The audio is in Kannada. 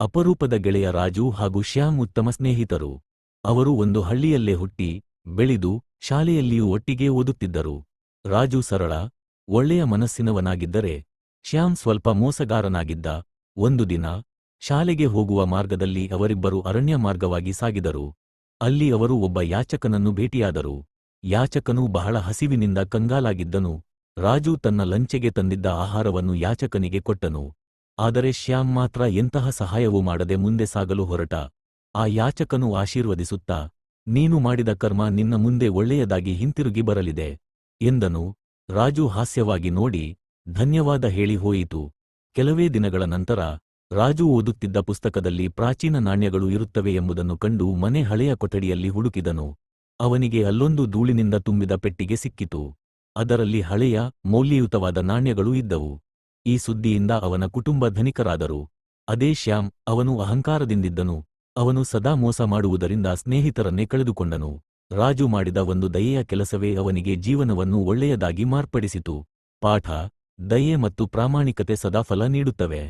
ಅಪರೂಪದ ಗೆಳೆಯ ರಾಜು ಹಾಗೂ ಶ್ಯಾಮ್ ಉತ್ತಮ ಸ್ನೇಹಿತರು. ಅವರು ಒಂದು ಹಳ್ಳಿಯಲ್ಲೇ ಹುಟ್ಟಿ, ಬೆಳೆದು, ಶಾಲೆಯಲ್ಲಿಯೂ ಒಟ್ಟಿಗೆ ಓದುತ್ತಿದ್ದರು. ರಾಜು ಸರಳ, ಒಳ್ಳೆಯ ಮನಸ್ಸಿನವನಾಗಿದ್ದರೆ, ಶ್ಯಾಮ್ ಸ್ವಲ್ಪ ಮೋಸಗಾರನಾಗಿದ್ದ ಒಂದು ದಿನ, ಶಾಲೆಗೆ ಹೋಗುವ ಮಾರ್ಗದಲ್ಲಿ ಅವರಿಬ್ಬರು ಅರಣ್ಯ ಮಾರ್ಗವಾಗಿ ಸಾಗಿದರು. ಅಲ್ಲಿ ಅವರು ಒಬ್ಬ ಯಾಚಕನನ್ನು ಭೇಟಿಯಾದರು. ಯಾಚಕನು ಬಹಳ ಹಸಿವಿನಿಂದ ಕಂಗಾಲಾಗಿದ್ದನು. ರಾಜು ತನ್ನ ಲಂಚೆಗೆ ತಂದಿದ್ದ ಆಹಾರವನ್ನು ಯಾಚಕನಿಗೆ ಕೊಟ್ಟನು. ಆದರೆ ಶ್ಯಾಮ್ ಮಾತ್ರ ಎಂತಹ ಸಹಾಯವೂ ಮಾಡದೆ ಮುಂದೆ ಸಾಗಲು ಹೊರಟ. ಆ ಯಾಚಕನು ಆಶೀರ್ವದಿಸುತ್ತಾ, ನೀನು ಮಾಡಿದ ಕರ್ಮ ನಿನ್ನ ಮುಂದೆ ಒಳ್ಳೆಯದಾಗಿ ಹಿಂತಿರುಗಿ ಬರಲಿದೆ ಎಂದನು. ರಾಜು ಹಾಸ್ಯವಾಗಿ ನೋಡಿ, ಧನ್ಯವಾದ ಹೇಳಿ ಹೋಯಿತು. ಕೆಲವೇ ದಿನಗಳ ನಂತರ, ರಾಜು ಓದುತ್ತಿದ್ದ ಪುಸ್ತಕದಲ್ಲಿ ಪ್ರಾಚೀನ ನಾಣ್ಯಗಳು ಇರುತ್ತವೆ ಎಂಬುದನ್ನು ಕಂಡು ಮನೆ ಹಳೆಯ ಕೊಠಡಿಯಲ್ಲಿ ಹುಡುಕಿದನು. ಅವನಿಗೆ ಅಲ್ಲೊಂದು ಧೂಳಿನಿಂದ ತುಂಬಿದ ಪೆಟ್ಟಿಗೆ ಸಿಕ್ಕಿತು. ಅದರಲ್ಲಿ ಹಳೆಯ, ಮೌಲ್ಯಯುತವಾದ ನಾಣ್ಯಗಳು ಇದ್ದವು. ಈ ಸುದ್ದಿಯಿಂದ ಅವನ ಕುಟುಂಬ ಧನಿಕರಾದರು. ಅದೇ ಶ್ಯಾಮ್, ಅವನು ಅಹಂಕಾರದಿಂದಿದ್ದನು. ಅವನು ಸದಾ ಮೋಸ ಮಾಡುವುದರಿಂದ ಸ್ನೇಹಿತರನ್ನೇ ಕಳೆದುಕೊಂಡನು. ರಾಜು ಮಾಡಿದ ಒಂದು ದಯೆಯ ಕೆಲಸವೇ ಅವನಿಗೆ ಜೀವನವನ್ನು ಒಳ್ಳೆಯದಾಗಿ ಮಾರ್ಪಡಿಸಿತು. ಪಾಠ, ದಯೆ ಮತ್ತು ಪ್ರಾಮಾಣಿಕತೆ ಸದಾ ಫಲ ನೀಡುತ್ತವೆ.